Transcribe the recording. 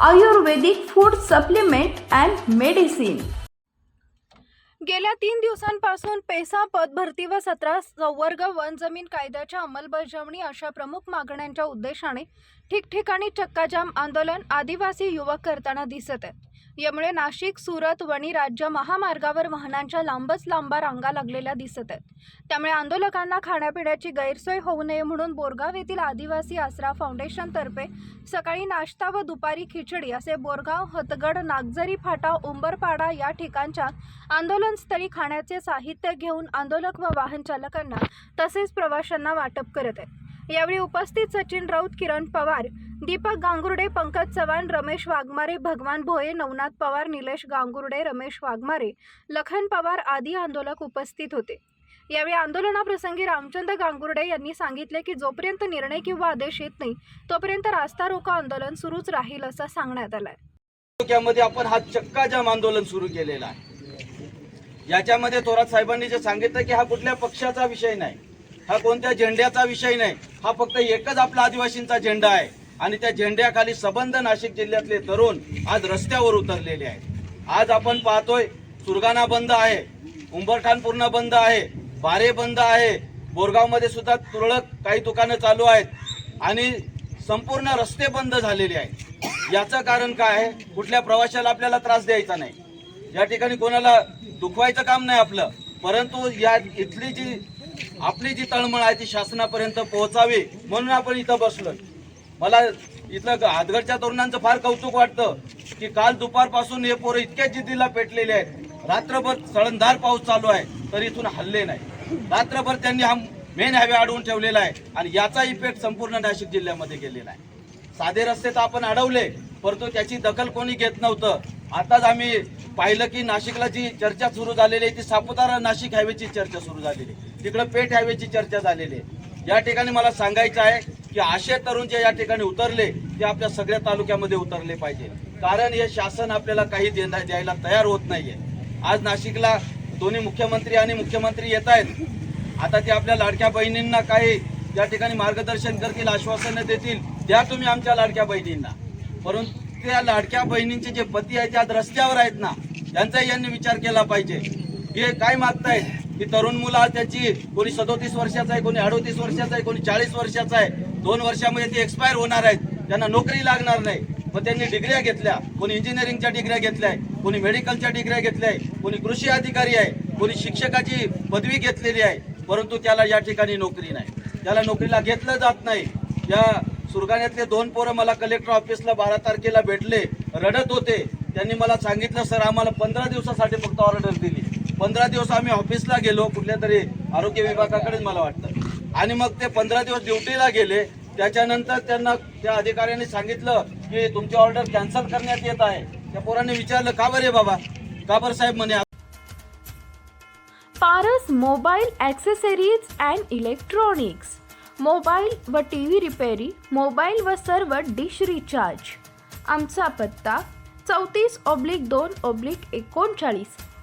Ayurvedic food supplement and medicine गेल्या तीन दिवसांपासून पेसा पदभरती व सतरा संवर्ग वन जमीन कायद्याच्या अंमलबजावणी अशा प्रमुख मागण्यांच्या उद्देशाने ठिकठिकाणी चक्काजाम आंदोलन आदिवासी युवक करताना दिसत आहेत यामुळे नाशिक सुरत वणी राज्य महामार्गावर वाहनांच्या लांबच लांबा रांगा लागलेल्या दिसत आहेत. त्यामुळे आंदोलकांना खाण्यापिण्याची गैरसोय होऊ नये म्हणून बोरगाव येथील आदिवासी आसरा फाउंडेशनतर्फे सकाळी नाश्ता व दुपारी खिचडी असे बोरगाव हतगड नागझरी फाटा उंबरपाडा या ठिकाणच्या आंदोलनस्थळी खाण्याचे साहित्य घेऊन आंदोलक व वाहन चालकांना तसेच प्रवाशांना वाटप करत आहेत. यावेळी उपस्थित सचिन राऊत किरण पवार दीपक गांगुर्डे पंकज चव्हाण रमेश वाघमारे भगवान भोये नवनाथ पवार निलेश गांगुर्डे रमेश वाघमारे लखन पवार आदी आंदोलक उपस्थित होते. यावेळी आंदोलनाप्रसंगी रामचंद्र गांगुर्डे यांनी सांगितले की जोपर्यंत निर्णय किंवा आदेश येत नाही तोपर्यंत रास्ता रोको आंदोलन सुरूच राहील असं सांगण्यात आलंय. तालुक्यामध्ये आपण हा चक्का जाम आंदोलन सुरू केलेला आहे. याच्यामध्ये थोरात साहेबांनी जे सांगितलं की हा कुठल्या पक्षाचा विषय नाही हा कोणत्या झेंड्याचा विषय नाही हा फक्त एकच आपला आदिवासींचा झेंडा आहे. आणि त्या झेंड्याखाली सबंध नाशिक जिल्ह्यातले तरुण आज रस्त्यावर उतरलेले आहेत. आज आपण पाहतोय सुरगाणा बंद आहे उंबरठाण पूर्ण बंद आहे बारे बंद आहे बोरगावमध्ये सुद्धा तुरळक काही दुकानं चालू आहेत आणि संपूर्ण रस्ते बंद झालेले आहेत. याचं कारण काय आहे? कुठल्या प्रवाशाला आपल्याला त्रास द्यायचा नाही. या ठिकाणी कोणाला दुखवायचं काम नाही आपलं. परंतु या इथली जी आपली जी तळमळ आहे ती शासनापर्यंत पोहोचावी म्हणून आपण इथं बसलो मला इथलं हातगडच्या तरुणांचं फार कौतुक वाटतं की काल दुपारपासून हे पोरं इतक्या जिद्दीला पेटलेले आहेत. रात्रभर सळणधार पाऊस चालू आहे तर इथून हल्ले नाही. रात्रभर त्यांनी हा मेन हायवे अडवून ठेवलेला आहे आणि याचा इफेक्ट संपूर्ण नाशिक जिल्ह्यामध्ये गेलेला आहे. साधे रस्ते तर आपण अडवले परंतु त्याची दखल कोणी घेत नव्हतं. आताच आम्ही पाहिलं की नाशिकला जी चर्चा सुरू झालेली आहे ती सापुतारा नाशिक हायवेची चर्चा सुरू झालेली आहे. तिकडं पेठ हायवेची चर्चा झालेली आहे. या ठिकाणी मला सांगायचं आहे की असे तरुण जे या ठिकाणी उतरले ते आपल्या सगळ्या तालुक्यामध्ये उतरले पाहिजे. कारण हे शासन आपल्याला काही देण्या- द्यायला तयार होत नाहीये. आज नाशिकला दोन्ही मुख्यमंत्री आणि मुख्यमंत्री येत आहेत. आता ते आपल्या लाडक्या बहिणींना काही त्या ठिकाणी मार्गदर्शन करतील आश्वासनं देतील द्या तुम्ही आमच्या लाडक्या बहिणींना. परंतु त्या लाडक्या बहिणींचे जे पती आहेत ते आज रस्त्यावर आहेत ना त्यांचाही यांनी विचार केला पाहिजे. हे काय मागतायत? ही तरुण मुलं आज त्याची कोणी सदोतीस वर्षाचा आहे कोणी अडोतीस वर्षाचा आहे कोणी चाळीस वर्षाचा आहे. दोन वर्षामध्ये ते एक्सपायर होणार आहेत. त्यांना नोकरी लागणार नाही. मग त्यांनी डिग्र्या घेतल्या. कोणी इंजिनिअरिंगच्या डिग्र्या घेतल्या आहे. कोणी मेडिकलच्या डिग्र्या घेतल्या आहे. कोणी कृषी अधिकारी आहे. कोणी शिक्षकाची पदवी घेतलेली आहे. परंतु त्याला या ठिकाणी नोकरी नाही. त्याला नोकरीला घेतलं जात नाही. या सुरगाण्यातले दोन पोरं मला कलेक्टर ऑफिसला बारा तारखेला भेटले. रडत होते. त्यांनी मला सांगितलं सर आम्हाला पंधरा दिवसासाठी फक्त ऑर्डर दिली. पंधरा दिवस आम्ही ऑफिसला गेलो कुठल्या तरी आरोग्य विभागाकडेच मला वाटतं. आणि मग ते पंधरा दिवस ड्युटीला गेले त्याच्यानंतर त्यांना त्या अधिकाऱ्यांनी सांगितलं की तुमची ऑर्डर कॅन्सल करण्यात येत आहे. त्या पोरांनी विचारलं का बरे बाबा? का बरं साहेब म्हणे? Paras mobile accessories and electronics. Mobile व टी व्ही रिपेरी मोबाईल व सर्व डिश रिचार्ज. आमचा पत्ता चौतीस ऑब्लिक दोन ऑब्लिक एकोणचाळीस.